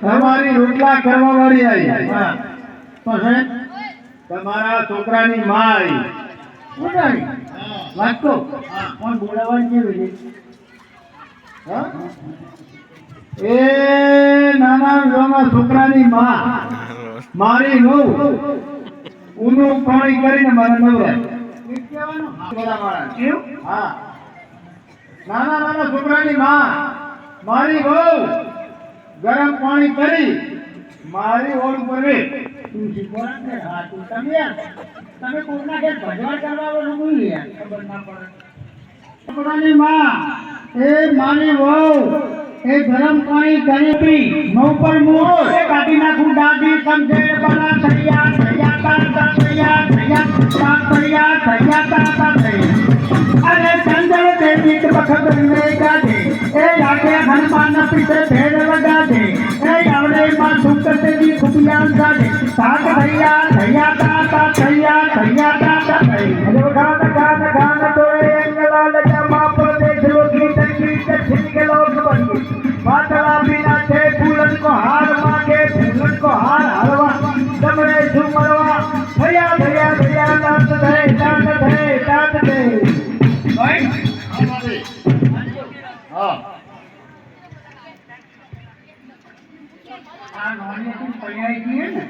તમારી રોટલા કરવા વાળી આવી તમારા છોકરાની માં આવી? વાંચતો પણ બોલાવવાની કેવી રીતે એ નાના છોકરાની માં. મારી વહુ ઊનું પાણી કરીને મારા નવરા. હા. નાના નાના છોકરાની માં. મારી વહુ. ગરમ પાણી કરી મારી ઓળ ઉપર રે તું શીખવાડ ને હા, તું તમે તમે કોઈના ઘેર ભજવા કરવા છો યાર ખબર ના પડે. પોતાની માં, એ માની વહુ, એ ગરમ પાણી કરી પી મો પર મોં એ કાઢી નાખું દાદી સમજે બના થયા થયા તા તા થયા થયા તા થયા થયા તા તા થયા. અરે ચંદ્ર દેવી કે બખત મે ગાજે એ આગે હનુમાન પીછે ભેડ લગા આવડે માં સુખ તેજી ખુબિયાન ગાજે સાત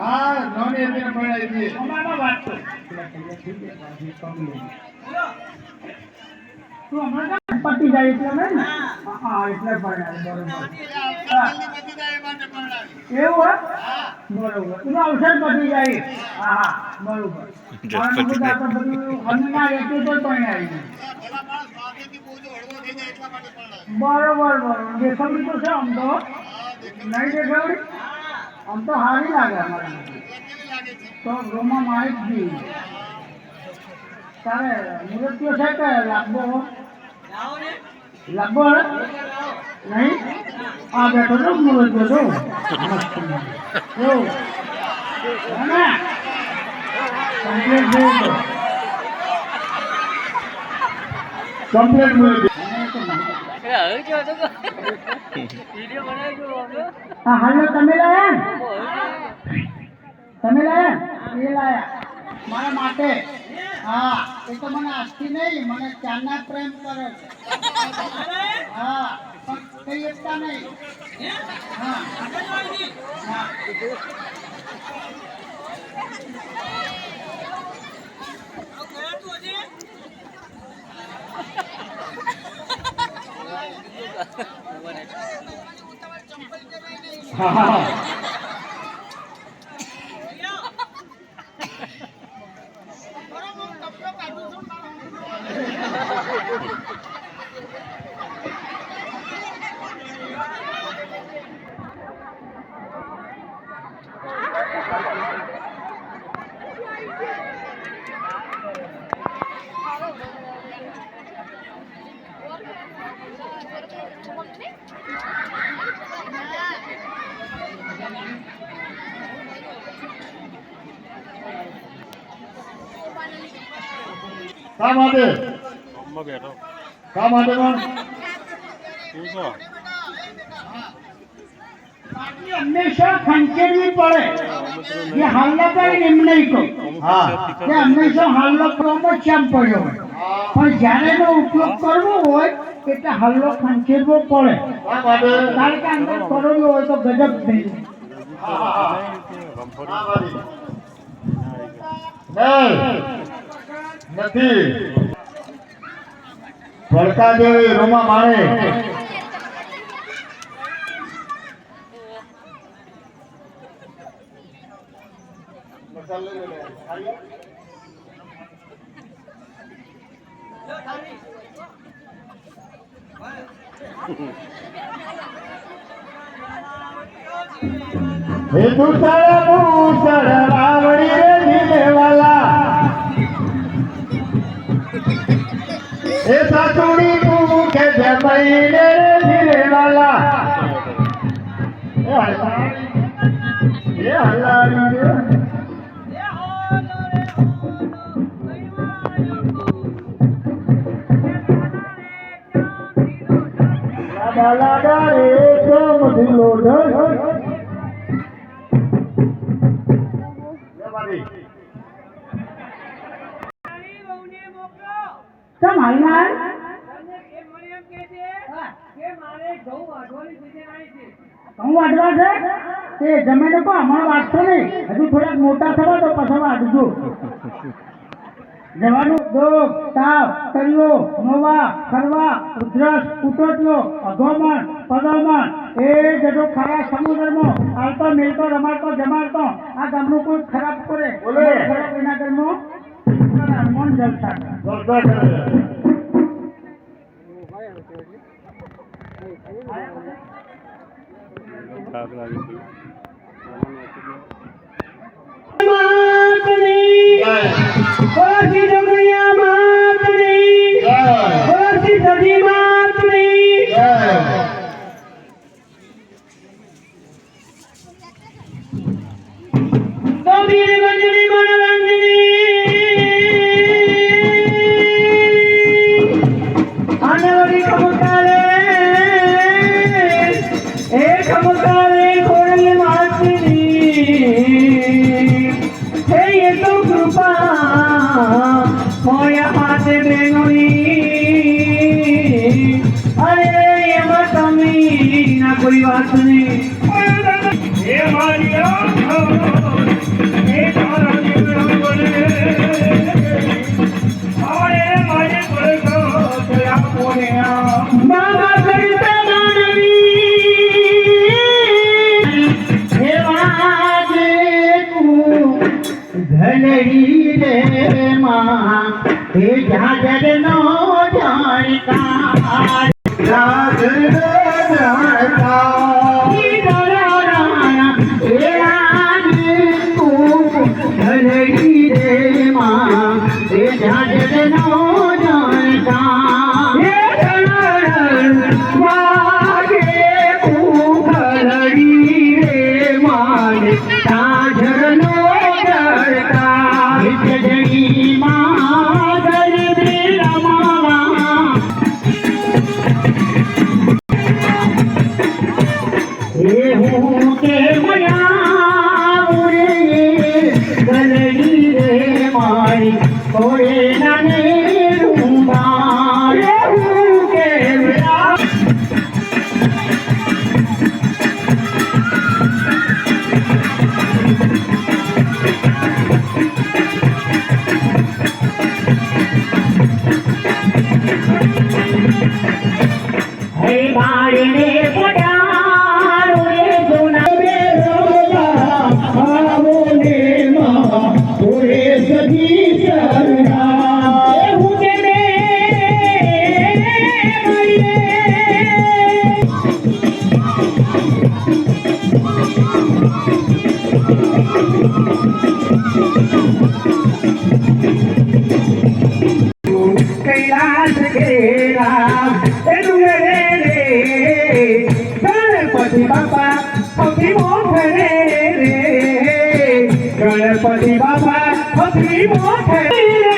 હા નાની હતી પડાઈ હતી અમારો વાત તો તું પતી જાય એટલે નહીં ને? હા એટલે બરોબર. હા. એવું બરોબર. એનું અવસર પતી જાય. હા હા બરોબર. તો બરોબર બરોબર. દેખાવડી તો છે આમ તો? નહીં દેખાવડી? આમ તો સારી લાગે અમારે તો રોમા મારી જ ગઈ. તારે મુરતીઓ છે કે લાગબો લાગબો નહીં? આ બેઠો છો મુરતીઓ છો? કમ્પ્લીટ કમ્પ્લેટ મળી હા, હાલો, તમે લાયા? તમે લાયા? એ લાયા. મારા માટે? હા, એ તો મને આજથી નહીં, મને ચારના પ્રેમ કરે હા, પણ નહીં. હા શા માટે શા માટે હંમેશા ખંચેરવી પડે. એ હાલના કરી એમ નહીં કહું. હા. કે હંમેશા હાલનો પ્રમોટ જ શ્યામ પડ્યો હોય. પણ જ્યારે એનો ઉપયોગ કરવો હોય એટલે હલ્લો ખંચેરવો પડે. કારણ કે અંદર કરોડો હોય તો ગજબ થઈ જાય. નથી. ભડકા જેવી રૂમા મારે. હે દુસળ મુસળ વાવડી રે સાતુડી મુખે જમઈને રે જીલેવાલા એ હલારી રે તો મધુલો ઢળ? હાલ ના હાલ હું વાઢવા છે? તે જમીન કો હમણાં વાંચતો નહીં. હજુ થોડાક મોટા થવા તો પછી વાઢજો જવાનું દોગ તાવ તળિયો નોવા ખરવા ઉધરસ ઉટોટીઓ અધોમણ પદોમણ એ જતો ખરા સમુદ્રમાં. હાલતો મિલતો રમાડતો જમાડતો. આ ગામનું કોઈ ખરાબ કરે. બોલે. ખરાબ એના ઘરમાં? માતની જય. ઓછી સજી કોઈ વાત નહીં હે મારી આંખો, હે તારા રે માં હે જાજર નો જાણતા. હે મારી ગણપતિ બાપા પછી મોખ